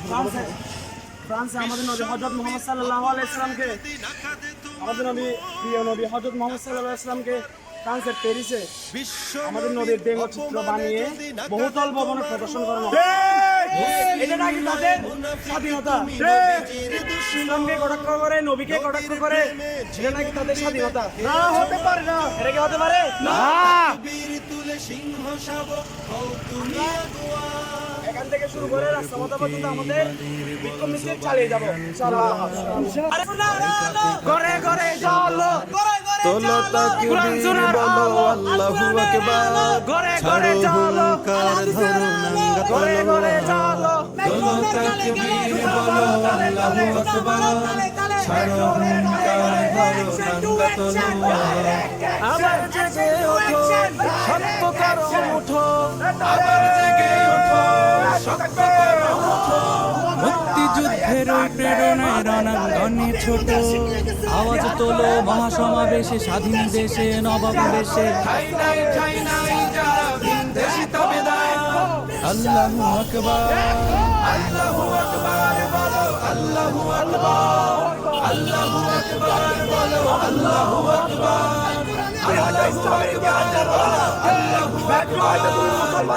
ফ্রান্সে। ফ্রান্সে আমাদের নবী হজরত মোহাম্মদ সাল্লাহ আলাইসলামকে আমাদের নবী প্রিয় নবী হজরত মোহাম্মদ সাল্লাহ ইসলামকে ফ্রান্সের প্যারিসে আমাদের নদীর ব্যঙ্গচিত্র বানিয়ে বহুতল ভবনে প্রদর্শন করানো এটা নাকি তাদের স্বাধীনতা? ইসলামকে কটাক্ষ করে নবীকে কটাক্ষ করে এটা নাকি তাদের স্বাধীনতা? না হতে পারে না। এটা কি হতে পারে? না! এখান থেকে শুরু করে রাস্তা মাথা পর্যন্ত আমাদের বিক্ষোভ মিছিল চালিয়ে যাব করে করে চলো তোলো তাকবীর বলো আল্লাহু আকবার ঘরে ঘরে চলো হুঙ্কার ধরো নাঙ্গা ঘরে ঘরে চলো তোলো তাকবীর বলো আল্লাহু আকবার ছাড়ো হুঙ্কার ধরো নাঙ্গা তলোয়ার আবার জেগে ওঠো সত্য করো উঠো আবার জেগে প্রেরণায় রণাঙ্গনে ছোট আওয়াজ তোলো মহাসমাবেশে স্বাধীন দেশে নবাব দেশে নাই ঠাই নাই যারা ভিনদেশি আল্লাহু আকবার আল্লাহু আকবার বলো আল্লাহু আকবার আল্লাহু আকবার বলো আল্লাহু আকবার